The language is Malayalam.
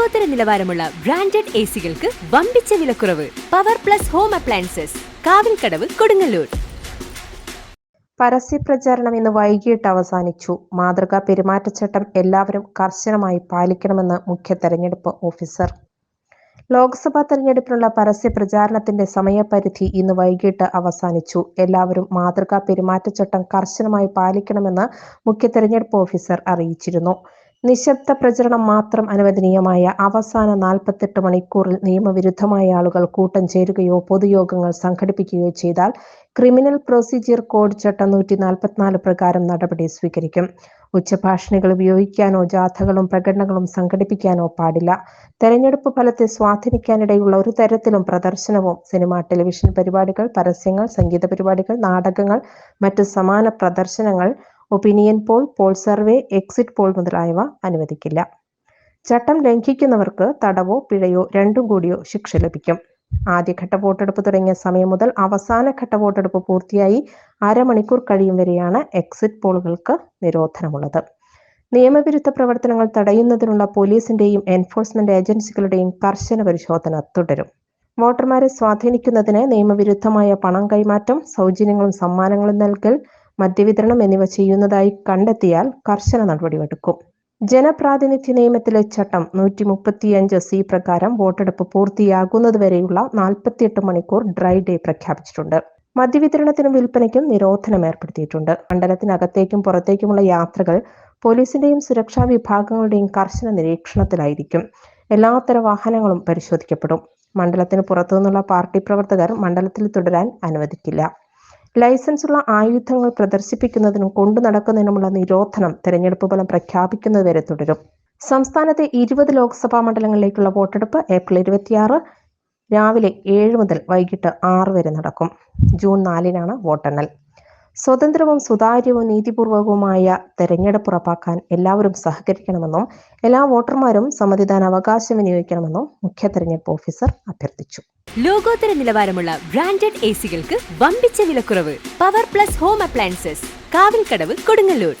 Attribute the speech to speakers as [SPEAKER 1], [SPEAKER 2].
[SPEAKER 1] ലോകോത്തര നിലവാരമുള്ള ബ്രാൻഡഡ് എ സികൾക്ക് വമ്പിച്ച വിലക്കുറവ്. Power Plus Home Appliances. Kavilkadavu Kodungallur.
[SPEAKER 2] പരസ്യപ്രചാരണം ഇന്ന് വൈകിട്ട് അവസാനിച്ചു. മാതൃകാ പെരുമാറ്റച്ചട്ടം എല്ലാവരും കർശനമായി പാലിക്കണമെന്ന് മുഖ്യ തെരഞ്ഞെടുപ്പ് ഓഫീസർ. ലോക്സഭാ തെരഞ്ഞെടുപ്പിനുള്ള പരസ്യ പ്രചാരണത്തിന്റെ സമയപരിധി ഇന്ന് വൈകിട്ട് അവസാനിച്ചു. എല്ലാവരും മാതൃകാ പെരുമാറ്റച്ചട്ടം കർശനമായി പാലിക്കണമെന്ന് മുഖ്യ തെരഞ്ഞെടുപ്പ് ഓഫീസർ അറിയിച്ചിരുന്നു. നിശബ്ദ പ്രചരണം മാത്രം അനുവദനീയമായ അവസാന നാൽപ്പത്തെട്ട് മണിക്കൂറിൽ നിയമവിരുദ്ധമായ ആളുകൾ കൂട്ടം ചേരുകയോ പൊതുയോഗങ്ങൾ സംഘടിപ്പിക്കുകയോ ചെയ്താൽ ക്രിമിനൽ പ്രൊസീജിയർ കോഡ് ചട്ടം നൂറ്റി നാൽപ്പത്തിനാല് പ്രകാരം നടപടി സ്വീകരിക്കും. ഉച്ചഭാഷണികൾ ഉപയോഗിക്കാനോ ജാഥകളും പ്രകടനങ്ങളും സംഘടിപ്പിക്കാനോ പാടില്ല. തെരഞ്ഞെടുപ്പ് ഫലത്തെ സ്വാധീനിക്കാനിടയുള്ള ഒരു തരത്തിലും പ്രദർശനവും സിനിമ ടെലിവിഷൻ പരിപാടികൾ പരസ്യങ്ങൾ സംഗീത പരിപാടികൾ നാടകങ്ങൾ മറ്റു സമാന പ്രദർശനങ്ങൾ opinion poll poll survey exit poll മുതലായവ അനുവദിക്കില്ല. ചട്ടം ലംഘിക്കുന്നവർക്ക് തടവോ പിഴയോ രണ്ടും കൂടിയോ ശിക്ഷ ലഭിക്കും. ആദ്യഘട്ട വോട്ടെടുപ്പ് തുടങ്ങിയ സമയം മുതൽ അവസാന ഘട്ട വോട്ടെടുപ്പ് പൂർത്തിയായി അരമണിക്കൂർ കഴിയും വരെയാണ് എക്സിറ്റ് പോളുകൾക്ക് നിരോധനമുള്ളത്. നിയമവിരുദ്ധ പ്രവർത്തനങ്ങൾ തടയുന്നതിനുള്ള പോലീസിന്റെയും എൻഫോഴ്സ്മെന്റ് ഏജൻസികളുടെയും കർശന പരിശോധന തുടരും. വോട്ടർമാരെ സ്വാധീനിക്കുന്നതിന് നിയമവിരുദ്ധമായ പണം കൈമാറ്റം സൗജന്യങ്ങളും സമ്മാനങ്ങളും നൽകൽ മദ്യവിതരണം എന്നിവ ചെയ്യുന്നതായി കണ്ടെത്തിയാൽ കർശന നടപടിയെടുക്കും. ജനപ്രാതിനിധ്യ നിയമത്തിലെ ചട്ടം നൂറ്റി മുപ്പത്തിയഞ്ച് സി പ്രകാരം വോട്ടെടുപ്പ് പൂർത്തിയാകുന്നതുവരെയുള്ള നാൽപ്പത്തിയെട്ട് മണിക്കൂർ ഡ്രൈ ഡേ പ്രഖ്യാപിച്ചിട്ടുണ്ട്. മദ്യവിതരണത്തിനും വിൽപ്പനയ്ക്കും നിരോധനം ഏർപ്പെടുത്തിയിട്ടുണ്ട്. മണ്ഡലത്തിനകത്തേക്കും പുറത്തേക്കുമുള്ള യാത്രകൾ പോലീസിന്റെയും സുരക്ഷാ വിഭാഗങ്ങളുടെയും കർശന നിരീക്ഷണത്തിലായിരിക്കും. എല്ലാത്തര വാഹനങ്ങളും പരിശോധിക്കപ്പെടും. മണ്ഡലത്തിന് പുറത്തുനിന്നുള്ള പാർട്ടി പ്രവർത്തകർ മണ്ഡലത്തിൽ തുടരാൻ അനുവദിക്കില്ല. ലൈസൻസുള്ള ആയുധങ്ങൾ പ്രദർശിപ്പിക്കുന്നതിനും കൊണ്ടു നടക്കുന്നതിനുമുള്ള നിരോധനം തെരഞ്ഞെടുപ്പ് ഫലം പ്രഖ്യാപിക്കുന്നതുവരെ തുടരും. സംസ്ഥാനത്തെ ഇരുപത് ലോക്സഭാ മണ്ഡലങ്ങളിലേക്കുള്ള വോട്ടെടുപ്പ് ഏപ്രിൽ ഇരുപത്തിയാറ് രാവിലെ ഏഴ് മുതൽ വൈകിട്ട് ആറ് വരെ നടക്കും. ജൂൺ നാലിനാണ് വോട്ടെണ്ണൽ. സ്വതന്ത്രവും സുതാര്യവും നീതിപൂർവകവുമായ തെരഞ്ഞെടുപ്പ് ഉറപ്പാക്കാൻ എല്ലാവരും സഹകരിക്കണമെന്നും എല്ലാ വോട്ടർമാരും സമ്മതിദാന അവകാശം വിനിയോഗിക്കണമെന്നും മുഖ്യ തെരഞ്ഞെടുപ്പ് ഓഫീസർ അഭ്യർത്ഥിച്ചു.
[SPEAKER 1] ലോകോത്തര നിലവാരമുള്ള ബ്രാൻഡഡ് സികൾക്ക് വമ്പിച്ച വിലക്കുറവ്. Power Plus Home Appliances Kavilkadavu Kodungallur.